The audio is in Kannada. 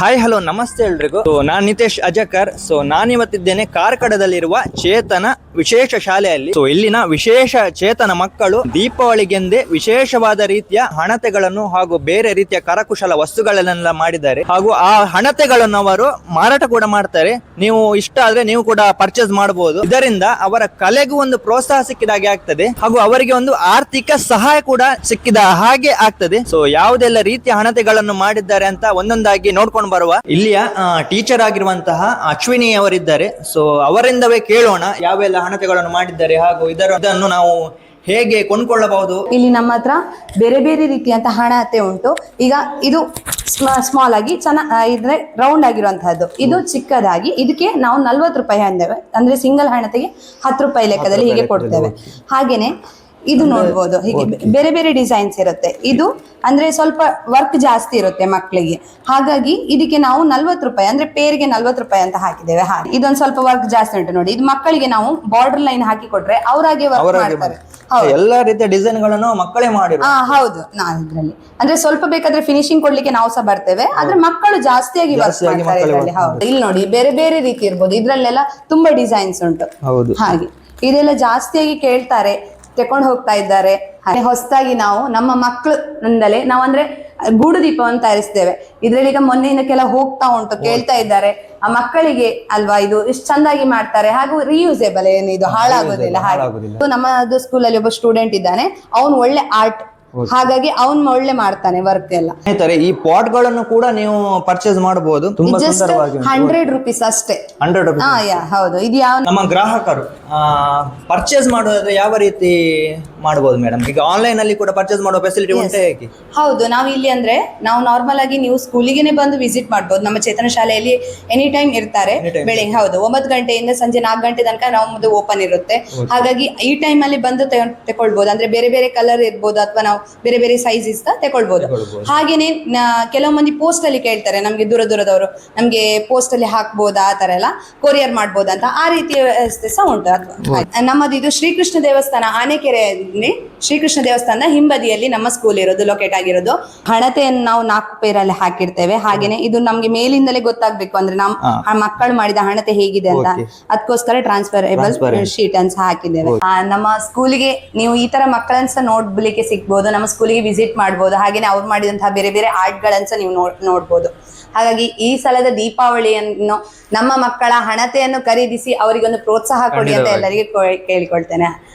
ಹಾಯ್ ಹಲೋ ನಮಸ್ತೆ ಎಲ್ರಿಗೂ. ನಾನು ನಿತೇಶ್ ಅಜಕರ್. ಸೊ ನಾನಿವತ್ತಿದ್ದೇನೆ ಕಾರ್ಕಡದಲ್ಲಿರುವ ಚೇತನ ವಿಶೇಷ ಶಾಲೆಯಲ್ಲಿ. ಸೊ ಇಲ್ಲಿನ ವಿಶೇಷ ಚೇತನ ಮಕ್ಕಳು ದೀಪಾವಳಿಗೆಂದೇ ವಿಶೇಷವಾದ ರೀತಿಯ ಹಣತೆಗಳನ್ನು ಹಾಗೂ ಬೇರೆ ರೀತಿಯ ಕರಕುಶಲ ವಸ್ತುಗಳನ್ನೆಲ್ಲ ಮಾಡಿದ್ದಾರೆ. ಹಾಗೂ ಆ ಹಣತೆಗಳನ್ನು ಅವರು ಮಾರಾಟ ಕೂಡ ಮಾಡ್ತಾರೆ. ನೀವು ಇಷ್ಟ ಆದ್ರೆ ನೀವು ಕೂಡ ಪರ್ಚೇಸ್ ಮಾಡಬಹುದು ಇದರಿಂದ ಅವರ ಕಲೆಗೂ ಒಂದು ಪ್ರೋತ್ಸಾಹ ಸಿಕ್ಕಿದ ಹಾಗೆ ಆಗ್ತದೆ. ಹಾಗೂ ಅವರಿಗೆ ಒಂದು ಆರ್ಥಿಕ ಸಹಾಯ ಕೂಡ ಸಿಕ್ಕಿದ ಹಾಗೆ ಆಗ್ತದೆ. ಸೊ ಯಾವುದೆಲ್ಲ ರೀತಿಯ ಹಣತೆಗಳನ್ನು ಮಾಡಿದ್ದಾರೆ ಅಂತ ಒಂದೊಂದಾಗಿ ನೋಡ್ಕೊಂಡು ಬರುವ ಇಲ್ಲಿಯ ಟೀಚರ್ ಆಗಿರುವಂತಹ ಅಶ್ವಿನಿ ಅವರಿದ್ದಾರೆ. ಸೊ ಅವರಿಂದವೇ ಕೇಳೋಣ ಯಾವೆಲ್ಲ ಹಣತೆಗಳನ್ನು ಮಾಡಿದ್ದಾರೆ ಹಾಗೂ ಇದರ ಇದನ್ನು ನಾವು ಹೇಗೆ ಕೊಂಡ್ಕೊಳ್ಳಬಹುದು. ಇಲ್ಲಿ ನಮ್ಮ ಹತ್ರ ಬೇರೆ ಬೇರೆ ರೀತಿಯಂತ ಹಣತೆ ಉಂಟು. ಈಗ ಇದು ಸ್ಮಾಲ್ ಆಗಿ ಚೆನ್ನ ಇದ್ರೆ ರೌಂಡ್ ಆಗಿರುವಂತಹದ್ದು. ಇದು ಚಿಕ್ಕದಾಗಿ. ಇದಕ್ಕೆ ನಾವು ನಲ್ವತ್ತು ರೂಪಾಯಿ ಅಂದೇವೆ. ಅಂದ್ರೆ ಸಿಂಗಲ್ ಹಣತೆಗೆ ಹತ್ತು ರೂಪಾಯಿ ಲೆಕ್ಕದಲ್ಲಿ ಹೀಗೆ ಕೊಡ್ತೇವೆ. ಹಾಗೇನೆ ಇದು ನೋಡ್ಬೋದು. ಹೀಗೆ ಬೇರೆ ಬೇರೆ ಡಿಸೈನ್ಸ್ ಇರುತ್ತೆ. ಇದು ಅಂದ್ರೆ ಸ್ವಲ್ಪ ವರ್ಕ್ ಜಾಸ್ತಿ ಇರುತ್ತೆ ಮಕ್ಕಳಿಗೆ ಹಾಗಾಗಿ ಇದಕ್ಕೆ ನಾವು ನಲ್ವತ್ತು ರೂಪಾಯಿ ಅಂದ್ರೆ ಪೇರ್ಗೆ ನಲ್ವತ್ತು ರೂಪಾಯಿ ಅಂತ ಹಾಕಿದ್ದೇವೆ. ಹಾಗೆ ಇದೊಂದು ಸ್ವಲ್ಪ ವರ್ಕ್ ಜಾಸ್ತಿ ಉಂಟು ನೋಡಿ. ಇದು ಮಕ್ಕಳಿಗೆ ನಾವು ಬಾರ್ಡರ್ ಲೈನ್ ಹಾಕಿ ಕೊಟ್ರೆ ಅವರಾಗೆ ವರ್ಕ್ ಮಾಡ್ತಾರೆ. ಹೌದು. ಎಲ್ಲಾ ರೀತಿಯ ಡಿಸೈನ್ಗಳನ್ನು ಮಕ್ಕಳೇ ಮಾಡಿರೋ ಹಾ ಹೌದು. ನಾನು ಇದ್ರಲ್ಲಿ. ಅಂದ್ರೆ ಸ್ವಲ್ಪ ಬೇಕಾದ್ರೆ ಫಿನಿಶಿಂಗ್ ಕೊಡ್ಲಿಕ್ಕೆ ನಾವು ಸಹ ಬರ್ತೇವೆ. ಆದ್ರೆ ಮಕ್ಕಳು ಜಾಸ್ತಿಯಾಗಿ ವರ್ಕ್ ಮಾಡ್ತಾರೆ ಮಕ್ಕಳು ಹೌದು. ಇಲ್ಲಿ ನೋಡಿ ಬೇರೆ ಬೇರೆ ರೀತಿ ಇರ್ಬೋದು. ಇದ್ರಲ್ಲೆಲ್ಲ ತುಂಬಾ ಡಿಸೈನ್ಸ್ ಉಂಟು. ಹೌದು. ಹಾಗೆ. ಇದೆಲ್ಲ ಜಾಸ್ತಿಯಾಗಿ ಕೇಳ್ತಾರೆ. ತಕೊಂಡು ಹೋಗ್ತಾ ಇದ್ದಾರೆ. ಹೊಸದಾಗಿ ನಾವು ನಮ್ಮ ಮಕ್ಕಳಿಂದಲೇ ನಾವು ಅಂದ್ರೆ ಗೂಡು ದೀಪವನ್ನು ತಯಾರಿಸ್ತೇವೆ. ಇದ್ರಲ್ಲಿ ಈಗ ಮೊನ್ನೆಯಿಂದಕ್ಕೆಲ್ಲ ಹೋಗ್ತಾ ಉಂಟು ಕೇಳ್ತಾ ಇದ್ದಾರೆ. ಆ ಮಕ್ಕಳಿಗೆ ಅಲ್ವಾ ಇದು ಇಷ್ಟು ಚಂದಾಗಿ ಮಾಡ್ತಾರೆ ಹಾಗೂ ರಿಯೂಸೇಬಲ್ ಏನಿದು ಇದು ಹಾಳಾಗೋದಿಲ್ಲ ಹಾಗೆ. ಹಾಳಾಗೋದಿಲ್ಲ. ನಮ್ಮದು ಸ್ಕೂಲಲ್ಲಿ ಒಬ್ಬ ಸ್ಟೂಡೆಂಟ್ ಇದ್ದಾನೆ. ಅವನು ಒಳ್ಳೆ ಆರ್ಟ್ ಹಾಗಾಗಿ ಅವನ್ ಒಳ್ಳೆ ಮಾಡ್ತಾನೆ ವರ್ಕ್ ಎಲ್ಲ. ಸ್ನೇಹಿತರೆ ಈ ಪಾಟ್ಗಳನ್ನು ಕೂಡ ನೀವು ಪರ್ಚೇಸ್ ಮಾಡಬಹುದು ತುಂಬಾ ಜಸ್ಟ್ ಸುಂದರವಾಗಿ ಹಂಡ್ರೆಡ್ ರುಪೀಸ್ ಅಷ್ಟೇ. ಹಂಡ್ರೆಡ್ ಹಾ ಯಾ ಹೌದು. ಇದು ಯಾವ ನಮ್ಮ ಗ್ರಾಹಕರು ಪರ್ಚೇಸ್ ಮಾಡೋದಾದ್ರೆ ಯಾವ ರೀತಿ ಮಾಡಬಹುದು ಮೇಡಮ್ ಈಗ ಆನ್ಲೈನ್ ಅಲ್ಲಿ ಕೂಡ ಪರ್ಚೇಸ್ ಮಾಡುವ ಫೆಸಿಲಿಟಿ ಉಂಟು ಹೇಗೆ? ಹೌದು ನಾವು ಇಲ್ಲಿ ಅಂದ್ರೆ ನಾವು ನಾರ್ಮಲ್ ಆಗಿ ನೀವು ಸ್ಕೂಲಿಗೆನೆ ಬಂದು ವಿಸಿಟ್ ಮಾಡ್ಬೋದು. ನಮ್ಮ ಚೇತನ ಶಾಲೆಯಲ್ಲಿ ಎನಿ ಟೈಮ್ ಇರ್ತಾರೆ. ಬೆಳಿಗ್ಗೆ. ಹೌದು ಒಂಬತ್ತು ಗಂಟೆಯಿಂದ ಸಂಜೆ ನಾಲ್ಕು ಗಂಟೆ ತನಕ ನಮ್ಮದು ಓಪನ್ ಇರುತ್ತೆ. ಹಾಗಾಗಿ ಈ ಟೈಮ್ ಅಲ್ಲಿ ಬಂದು ತಗೊಳ್ಬಹುದು ಅಂದ್ರೆ ಬೇರೆ ಬೇರೆ ಕಲರ್ ಇರ್ಬೋದು ಅಥವಾ ನಾವು ಬೇರೆ ಬೇರೆ ಸೈಜ್ ತಗೊಳ್ಬಹುದು. ಹಾಗೇನೆ ಕೆಲವು ಮಂದಿ ಪೋಸ್ಟ್ ಅಲ್ಲಿ ಕೇಳ್ತಾರೆ. ನಮ್ಗೆ ದೂರ ದೂರದವರು ನಮ್ಗೆ ಪೋಸ್ಟ್ ಅಲ್ಲಿ ಹಾಕ್ಬೋದಾ ಆ ತರ ಎಲ್ಲ ಕೊರಿಯರ್ ಮಾಡ್ಬೋದಾ ಅಂತ ಆ ರೀತಿಯ ವ್ಯವಸ್ಥೆ ಸಹ ಉಂಟು. ಅಥವಾ ನಮ್ಮದು ಇದು ಶ್ರೀಕೃಷ್ಣ ದೇವಸ್ಥಾನ ಆನೆಕೆರೆಯಲ್ಲಿ ಶ್ರೀಕೃಷ್ಣ ದೇವಸ್ಥಾನ ಹಿಂಬದಿಯಲ್ಲಿ ನಮ್ಮ ಸ್ಕೂಲ್ ಇರೋದು ಲೊಕೇಟ್ ಆಗಿರೋದು. ಹಣತೆಯನ್ನು ನಾವು ನಾಲ್ಕು ಪೇರಲ್ಲಿ ಹಾಕಿರ್ತೇವೆ. ಹಾಗೇನೆ ಇದು ನಮ್ಗೆ ಮೇಲಿಂದಲೇ ಗೊತ್ತಾಗ್ಬೇಕು. ಅಂದ್ರೆ ನಮ್ಮ. ಮಕ್ಕಳು ಮಾಡಿದ ಹಣತೆ ಹೇಗಿದೆ ಅಂತ. ಅದಕ್ಕೋಸ್ಕರ ಟ್ರಾನ್ಸ್ಫರೇಬಲ್. ಶೀಟ್ ಅಂತ ಹಾಕಿದ್ದೇವೆ. ನಮ್ಮ ಸ್ಕೂಲಿಗೆ ನೀವು ಈ ತರ ಮಕ್ಕಳನ್ಸ ಸಹ ನೋಡ್ಲಿಕ್ಕೆ ಸಿಗ್ಬೋದು. ನಮ್ಮ ಸ್ಕೂಲಿಗೆ ವಿಸಿಟ್ ಮಾಡ್ಬೋದು. ಹಾಗೇನೆ ಅವ್ರು ಮಾಡಿದಂತಹ ಬೇರೆ ಬೇರೆ ಆರ್ಟ್ ಗಳನ್ನ ಸಹ ನೀವು ನೋಡ್ ನೋಡ್ಬೋದು. ಹಾಗಾಗಿ ಈ ಸಲದ ದೀಪಾವಳಿಯನ್ನು ನಮ್ಮ ಮಕ್ಕಳ ಹಣತೆಯನ್ನು ಖರೀದಿಸಿ ಅವರಿಗೊಂದು ಪ್ರೋತ್ಸಾಹ ಕೊಡಿ ಅಂತ. ಎಲ್ಲರಿಗೆ ಕೇಳಿಕೊಳ್ತೇನೆ.